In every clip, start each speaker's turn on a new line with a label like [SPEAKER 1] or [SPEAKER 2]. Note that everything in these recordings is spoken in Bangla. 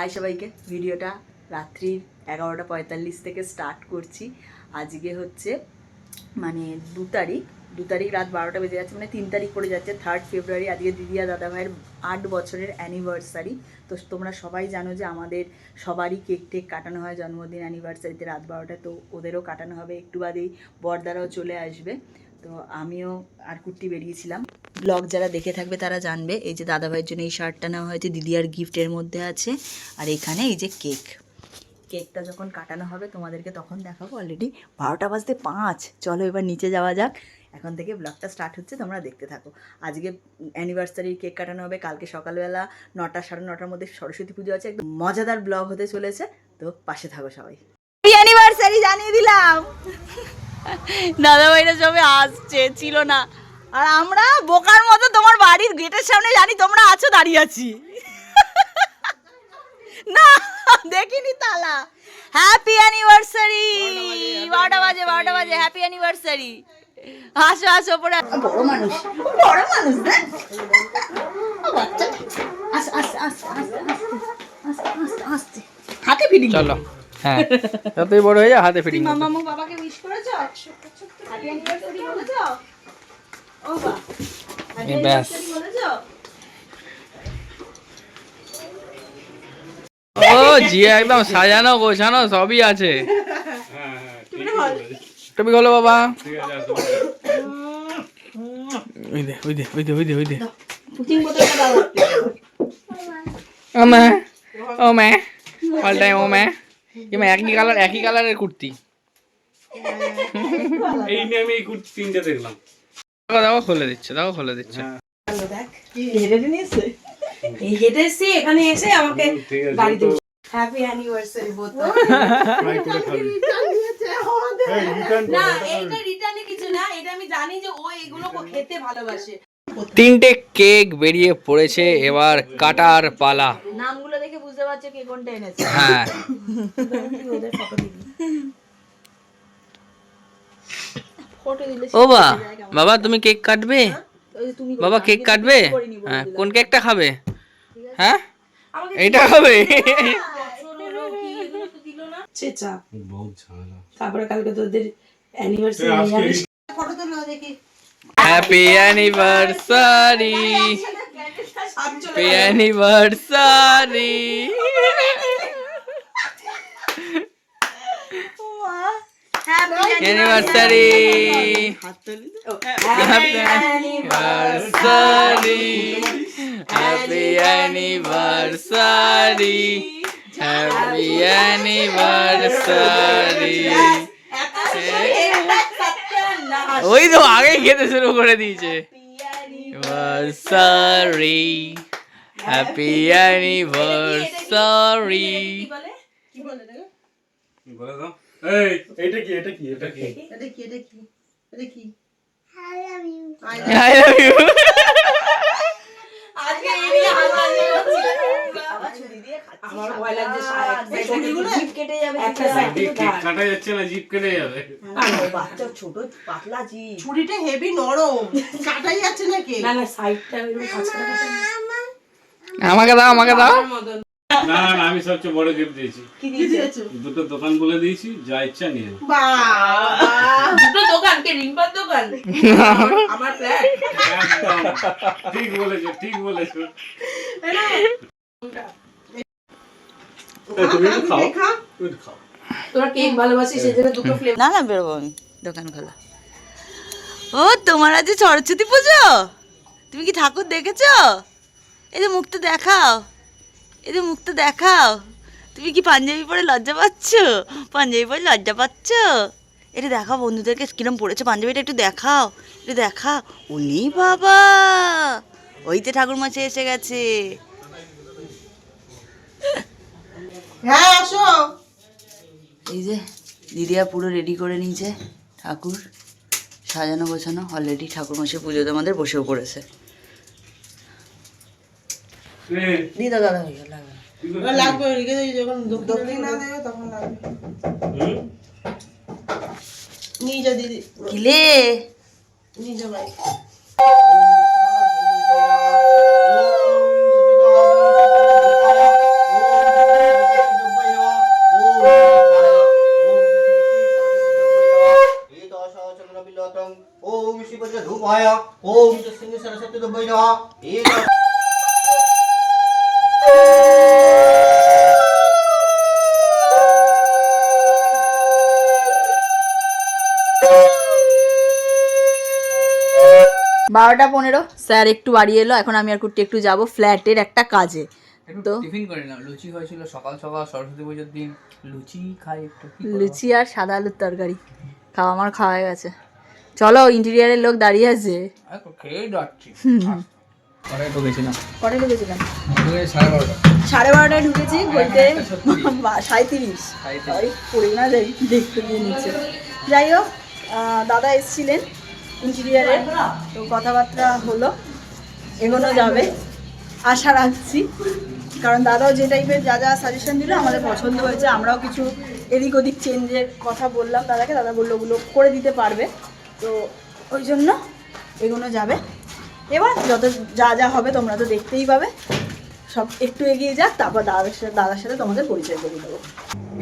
[SPEAKER 1] হাই সবাইকে। ভিডিওটা রাত্রির এগারোটা পঁয়তাল্লিশ থেকে স্টার্ট করছি। আজকে হচ্ছে মানে দু তারিখ দু তারিখ রাত বারোটা বেজে যাচ্ছে মানে তিন তারিখ পড়ে যাচ্ছে থার্ড ফেব্রুয়ারি আজকে দিদিয়া দাদা ভাইয়ের আট বছরের অ্যানিভার্সারি তো তোমরা সবাই জানো যে আমাদের সবারই কেক টেক কাটানো হয়, জন্মদিন অ্যানিভার্সারিতে রাত বারোটায়, তো ওদেরও কাটানো হবে। একটু বাদেই বরদারাও চলে আসবে। তো আমিও আর কুর্তি বেরিয়েছিলাম। ব্লগ যারা দেখে থাকবে তারা জানবে। এই যে দাদাভাইয়ের জন্য এই শার্টটা নেওয়া হয়েছে, দিদি আর গিফটের মধ্যে আছে। আর এখানে এই যে কেক কেকটা যখন কাটানো হবে, তোমাদেরকে তখন দেখাবো অলরেডি বারোটা বাজতে পাঁচ। চলো এবার নিচে যাওয়া যাক। এখন থেকে ব্লগটা স্টার্ট হচ্ছে, তোমরা দেখতে থাকো। আজকে অ্যানিভার্সারির কেক কাটানো হবে, কালকে সকালবেলা নটা, সাড়ে নটার মধ্যে সরস্বতী পুজো আছে, একদম মজাদার ব্লগ হতে চলেছে। তো পাশে থাকো সবাই। অ্যানিভার্সারি জানিয়ে দিলাম। দাদা ভাইরা সবে আসছে, ছিল না। আর আমরা বোকার মতো তোমার বাড়ির গেটের সামনে জানি তোমরা আছো দাঁড়িয়ে আছি। না দেখিনি তালা। হ্যাপি অ্যানিভার্সারি বারোটা বাজে বারোটা বাজে হ্যাপি অ্যানিভার্সারি আসো আসো পরে বড় মানুষ বড় মানুষ দেখ আস্তে আস্তে আস্তে আস্তে আস্তে আস্তে আস্তে। হাতে ফিটিং
[SPEAKER 2] চলো হ্যাঁ। যতই বড় হয়ে যায় হাতে ফিটিং
[SPEAKER 1] মামা মামু বাবাকে উইশ করেছ? হ্যাপি অ্যানিভার্সারি বলেছ?
[SPEAKER 2] ব্যাস। ও জি একদম সাজানো গোছানো সবই আছে। টপি হলো বাবা। ওই দে ওই দে ওই দে ওই দে ওই দে।
[SPEAKER 1] পুটিং বোতলটা দাও।
[SPEAKER 2] ও মা। ও মা। অল টাইম ও মা। এমা একই কালার একই কালারের কুর্তি।
[SPEAKER 3] এই নিয়ে আমি এই কুর্তি তিনটে দেখলাম।
[SPEAKER 2] দেখো খুলে দিচ্ছে দেখো খুলে দিচ্ছে।
[SPEAKER 1] হেঁটে নিয়েছে?
[SPEAKER 4] এই হেঁটে এসে এখানে এসে আমাকে
[SPEAKER 3] ঠিক
[SPEAKER 4] হ্যাপি অ্যানিভার্সারি বোতল।
[SPEAKER 3] ট্রাই করে খাবি। এই, return
[SPEAKER 4] না এইটা রিটার্নে কিছু না এটা আমি জানি যে ও এগুলো খেতে ভালোবাসে।
[SPEAKER 2] তিনটে কেক বেরিয়ে পড়েছে এবার কাটার পালা।
[SPEAKER 1] নামগুলো দেখে বুঝতে পারছ কে কোনটা এনেছে।
[SPEAKER 2] হ্যাঁ।
[SPEAKER 4] ওদের ফটো দিবি
[SPEAKER 1] ফটো দিলে
[SPEAKER 2] ও বা বাবা তুমি কেক কাটবে?
[SPEAKER 1] ওই যে তুমি
[SPEAKER 2] বাবা কেক কাটবে? হ্যাঁ কোন কেকটা খাবে? হ্যাঁ? এইটা খাবে?
[SPEAKER 3] বহুত ঝামেলা।
[SPEAKER 4] তারপরে কালকে তোদের anniversary
[SPEAKER 2] happy anniversary happy anniversary anniversary happy anniversary happy anniversary happy anniversary ওই তো আগেই খেতে শুরু করে দিয়েছে। অ্যানিভার্সারি হ্যাপি অ্যানিভার্সারি
[SPEAKER 3] বলে? দাও। এই এটা কি এটা কি এটা কি?
[SPEAKER 2] আই লাভ ইউ
[SPEAKER 4] আজকে এই নিয়ে হাসাহাসি করছি। আমার ভয় লাগছে ছবিগুলো
[SPEAKER 1] কেটে যাবে
[SPEAKER 4] একটা side
[SPEAKER 3] জিভ
[SPEAKER 4] থেকে
[SPEAKER 3] কেক কাটা যাচ্ছে না জিভ কেটে যাবে।
[SPEAKER 1] বাচ্চা ছোট পাতলা জি
[SPEAKER 5] ছুরিটা হেভি নরম। কাটাই যাচ্ছে নাকি?
[SPEAKER 4] না না সাইডটা এরকম
[SPEAKER 2] আমাকে দাও আমাকে দাও।
[SPEAKER 3] না না না, আমি সবচেয়ে বড় গিফট দিয়েছি।
[SPEAKER 5] কি দিয়েছ?
[SPEAKER 3] দুটো দোকান বলে দিয়েছি যা ইচ্ছা নিয়ে নাও।
[SPEAKER 4] দুটো দোকান কে রিম্পার দোকান? আমার ফ্ল্যাট
[SPEAKER 3] ঠিক বলেছ ঠিক বলেছ। এই, তুমি একটু খাও তুমি একটু খাও।
[SPEAKER 4] তোরা কেক ভালোবাসিস সেই জন্য দুটো ফ্লেভার
[SPEAKER 1] না না বেরোবো আমি দোকান খোলা। ও তোমার আজ সরস্বতী পুজো? তুমি কি ঠাকুর দেখেছ? এই যে মুখটা দেখাও। এই যে মুখটা দেখাও। তুমি কি পাঞ্জাবি পরে লজ্জা পাচ্ছ? পাঞ্জাবি পরে লজ্জা পাচ্ছ? এটা দেখাও বন্ধুদেরকে কিরম পড়েছে পাঞ্জাবিটা একটু দেখাও। একটু দেখা উনি বাবা! ওই তো ঠাকুর মাছে এসে গেছে।
[SPEAKER 5] হ্যাঁ আসো।
[SPEAKER 1] এই যে দিদিয়া পুরো রেডি করে নিয়েছে ঠাকুর। সাজানো গোছানো। অলরেডি ঠাকুর মশাই পুজোতে আমাদের বসেও পড়েছে। দিদা দাদা হয়ে
[SPEAKER 5] লাগবে লাগবে যখন দক্ষিণা দেবে তখন লাগবে। নিয়ে যা দিদি।
[SPEAKER 1] কিলে
[SPEAKER 5] নিয়ে যা ভাই।
[SPEAKER 3] ओम शिव धूप आया ओम सिंह सरस्वती दुबई नवा
[SPEAKER 1] বারোটা পনেরো। স্যার একটু বাড়ি এলো এখন আমি আর কুট্টি একটু যাব ফ্ল্যাটের একটা কাজে। তো?
[SPEAKER 2] টিফিন করে নাও লুচি হয়েছিল সকাল সকাল সরস্বতী পুজোর দিন। লুচি খাই একটু
[SPEAKER 1] লুচি আর সাদা আলুর তরকারি। খাওয়া আমার খাওয়া হয়ে গেছে। চলো ইন্টেরিয়ারের লোক দাঁড়িয়ে আছে।
[SPEAKER 2] খেয়েই যাচ্ছি। ঢুকেছিলাম? সাড়ে
[SPEAKER 1] বারোটায় ঢুকেছি বলতে পড়ে না যাই দেখতে নিচ্ছে। যাই হোক দাদা এসছিলেন। ইন্টেরিয়ারের তো কথাবার্তা হলো, এগোনো যাবে। আশা রাখছি। কারণ দাদাও যে টাইপের যা যা সাজেশন দিল, আমাদের পছন্দ হয়েছে। আমরাও কিছু এদিক ওদিক চেঞ্জের কথা বললাম দাদাকে। দাদা বলল ওগুলো করে দিতে পারবে। তো ওই জন্য এগোনো যাবে। এবার যত যা যা হবে তোমরা তো দেখতেই পাবে। সব একটু এগিয়ে যাক তারপর দাদার সাথে দাদার সাথে তোমাদের পরিচয় করে দেবো।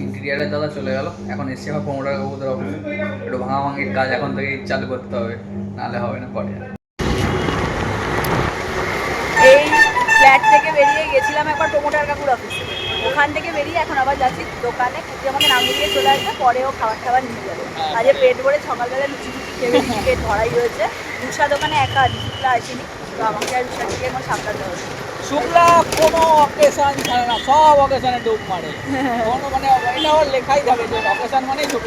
[SPEAKER 2] ইন্টেরিয়ারের দাদা চলে গেল এখন এসছে আমার পনেরো টাকা কবুতর অফিসে একটু ভাঙা ভাঙির কাজ এখন থেকেই চালু করতে হবে নাহলে হবে না পরে
[SPEAKER 1] এই ফ্ল্যাট থেকে বেরিয়ে গেছিলাম একবার প্রমোটার কাকুর অফিসে ওখান থেকে বেরিয়ে এখন আবার যাচ্ছি দোকানে কুটি আমাকে নামিয়ে দিয়ে চলে আসবে পরেও খাবার টাবার নিয়ে যাবে। আজকে পেট ভরে সকালবেলা লুচি লুচি খেয়ে বেরিয়ে পেট ভরাই হয়েছে উষা দোকানে একা দুপুরা আসেনি তো আমাকে আর উষা থেকে এখন সাবধান হবে।
[SPEAKER 2] শুক্লা কোনো অকেশন ছাড়ে না সব অকেশনে ডুব মারে। কোনো মানে এটা লেখাই যে অকেশন ডুব।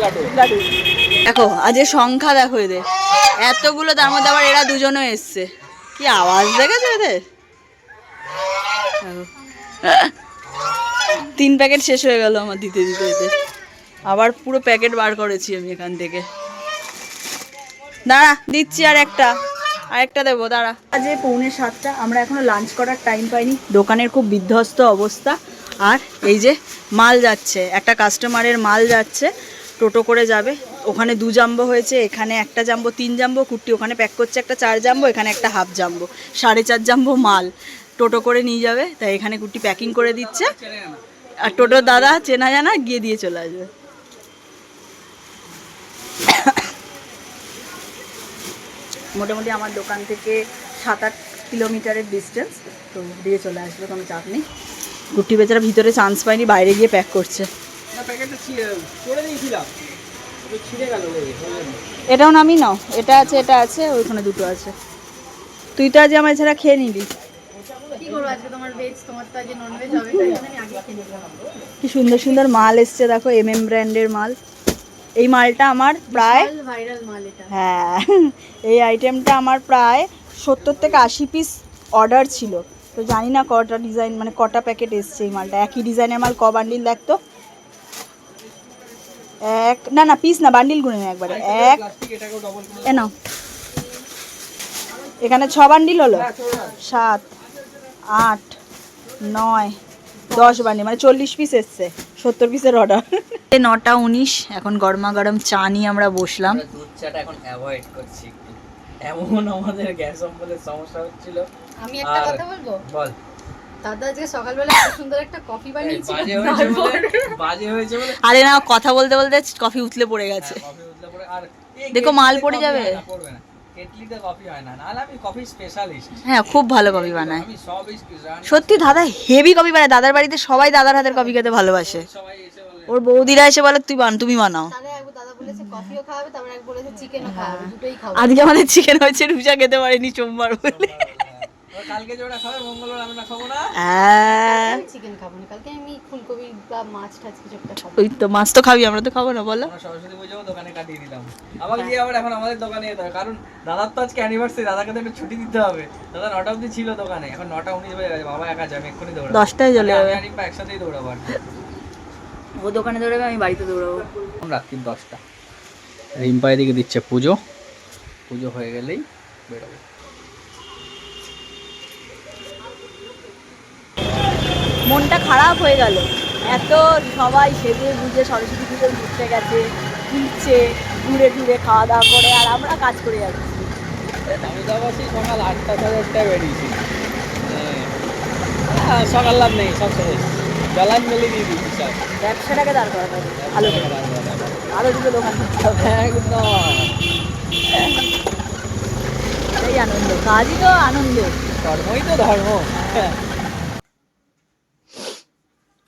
[SPEAKER 1] দেখো, আজকে সংখ্যা দেখো এদের। এতগুলো, তার মধ্যে আবার এরা দুজনও এসছে। কি আওয়াজ দেখেছ এদের। তিন প্যাকেট শেষ হয়ে গেল আমার দিতে দিতে দিতে। আবার পুরো প্যাকেট বার করেছি আমি এখান থেকে। দাঁড়া, দিচ্ছি আর একটা। আরেকটা দেবো, দাঁড়া। আজ পৌনে সাতটা, আমরা এখনও লাঞ্চ করার টাইম পাইনি। দোকানের খুব বিধ্বস্ত অবস্থা। আর এই যে মাল যাচ্ছে, একটা কাস্টমারের মাল যাচ্ছে, টোটো করে যাবে। ওখানে দু জাম্বো হয়েছে, এখানে একটা জাম্বো, তিন জাম্বো কুট্টি ওখানে প্যাক করছে একটা চার জাম্বো, এখানে একটা হাফ জাম্বো, সাড়ে চার জাম্বো মাল। টোটো করে নিয়ে যাবে, তাই এখানে কুট্টি প্যাকিং করে দিচ্ছে। আর টোটোর দাদা চেনা জানা গিয়ে দিয়ে চলে আসবে। মোটামুটি আমার দোকান থেকে সাত আট কিলোমিটারের ডিস্টেন্স তো দিয়ে চলে আসবে কোনো চাপ নেই। গুটি বেচারা ভিতরে চান্স পায়নি বাইরে গিয়ে প্যাক করছে।
[SPEAKER 2] না প্যাকেটটা করে দিয়েছিলাম। ওটা ছিঁড়ে গেল
[SPEAKER 1] এটাও নামি নাও এটা আছে এটা আছে ওইখানে দুটো আছে। তুই তো আজ আমার এছাড়া খেয়ে নিবি
[SPEAKER 6] কি করব আজকে? তোমার ভেজ তোমার তো আজকে নন ভেজ হবে তাই জন্য আমি আগে খেয়ে নেব
[SPEAKER 1] কি সুন্দর সুন্দর মাল এসছে দেখো এম এম ব্র্যান্ডের মাল। এই মালটা আমার প্রায়
[SPEAKER 6] ভাইরাল মাল এটা।
[SPEAKER 1] হ্যাঁ এই আইটেমটা আমার প্রায় সত্তর থেকে আশি পিস অর্ডার ছিল। তো জানি না কটা ডিজাইন মানে কটা প্যাকেট এসছে এই মালটা। একই ডিজাইনের মাল ক বান্ডিল দেখতো এক না না পিস না বান্ডিল গুনে নে একবারে। এক
[SPEAKER 2] প্লাস্টিক এটাকেও ডবল
[SPEAKER 1] এ নাও। এখানে ছ বান্ডিল হলো? সাত আট নয় দশ বান্ডিল মানে চল্লিশ পিস এসছে। সত্তর পিসের অর্ডার নটা উনিশ এখন গরমা গরম চা নিয়ে আমরা বসলাম।
[SPEAKER 2] দুধ চাটা এখন অ্যাভয়েড করছি এমন আমাদের গ্যাস অম্বলের সমস্যা হচ্ছিল।
[SPEAKER 6] আমি একটা কথা বলব?
[SPEAKER 2] বল।
[SPEAKER 6] দাদা আজকে সকালবেলা এত সুন্দর একটা কফি
[SPEAKER 2] এই বাজে হয়েছে বলে
[SPEAKER 1] আরে না কথা বলতে বলতে কফি উতলে পড়ে গেছে।
[SPEAKER 2] কফি উতলে পড়ে আর এই
[SPEAKER 1] দেখো মাল পড়ে যাবে।
[SPEAKER 2] হয় না, পড়বে না। কেটলিতে কফি হয় না। নাহলে আমি কফি স্পেশালিস্ট
[SPEAKER 1] হ্যাঁ খুব ভালো কফি বানায়।
[SPEAKER 2] আমি
[SPEAKER 1] সত্যি দাদা হেভি কফি বানায়। দাদার বাড়িতে সবাই দাদার হাতের কফি খেতে ভালোবাসে।
[SPEAKER 2] সবাই এসে বলে
[SPEAKER 1] ওর বৌদিরা এসে বলে তুই বান তুমি বানাও।
[SPEAKER 6] তাহলে একবার দাদা বলেছে কফিও খাওয়াবে তারপর এক বলেছে চিকেনও খাওয়াবে। দুটোই খাওয়াবে।
[SPEAKER 1] আজকে আমাদের চিকেন হয়েছে রুজা খেতে পারেনি সোমবার বলে।
[SPEAKER 2] কালকে যেটা খাবে মঙ্গলবার আমরা খাব না।
[SPEAKER 1] হ্যাঁ।
[SPEAKER 6] চিকেন খাব না কালকে আমি ফুলকপি বা মাছ টাছ কিছু একটা খাব।
[SPEAKER 1] ওই তো মাছ তো খাবি আমরা তো খাব না বলো।
[SPEAKER 2] সরস্বতী পুজোও দোকানে কাটিয়ে দিলাম আমাকে দিয়ে আবার এখন আমাদের দোকানে যেতে হবে কারণ দাদার তো আজকে অ্যানিভার্সারি দাদাকে তো একটু ছুটি দিতে হবে। দাদা নটা অবধি ছিল দোকানে এখন নটা উনিশ বাজে গেছে বাবা একা যাবে এক্ষুনি দৌড়াবো।
[SPEAKER 1] দশটায় চলে যাবে।
[SPEAKER 2] একসাথেই দৌড়াবো আর
[SPEAKER 1] ও দোকানে দৌড়াবে আমি বাড়িতে দৌড়াবো।
[SPEAKER 2] এখন রাত্রির দশটা। রিম্পা এদিকে দিচ্ছে পুজো। পুজো হয়ে গেলেই বেরোবো।
[SPEAKER 1] মনটা খারাপ হয়ে গেল। এত সবাই সেজে বুঝে সরস্বতী পুজো ঘুরতে গেছে ঘুরছে ঘুরে ঘুরে খাওয়া দাওয়া করে আর আমরা কাজ করে যাচ্ছি।
[SPEAKER 2] আমি তো সকাল আটটা সাড়ে আটটায় বেরিয়েছি। হ্যাঁ, সকাল লাভ নেই সব শেষ। জলান মেলে দিয়ে সব।
[SPEAKER 1] ব্যবসাটাকে দাঁড় করাতে হবে। ভালো করে। আরও দুটো দোকান এই কাজই তো আনন্দ।
[SPEAKER 2] ধর্মই তো ধর্ম।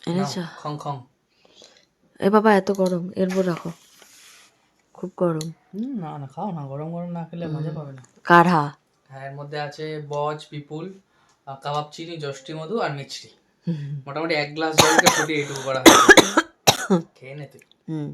[SPEAKER 7] এনেছ?
[SPEAKER 2] খং খং
[SPEAKER 7] এ বাবা এত গরম। এরপর রাখো। খুব গরম।
[SPEAKER 2] হুম, না না খাও না। গরম গরম না খেলে মজা পাবে না।
[SPEAKER 7] কাঢ়া।
[SPEAKER 2] হ্যাঁ এর মধ্যে আছে বজ পিপুল কাবাব চিনি জষ্টি মধু আর মিষ্টি মোটামুটি এক গ্লাস জলকে ফুটিয়ে এইটুকু করা খেয়ে নে তুই।
[SPEAKER 7] হুম।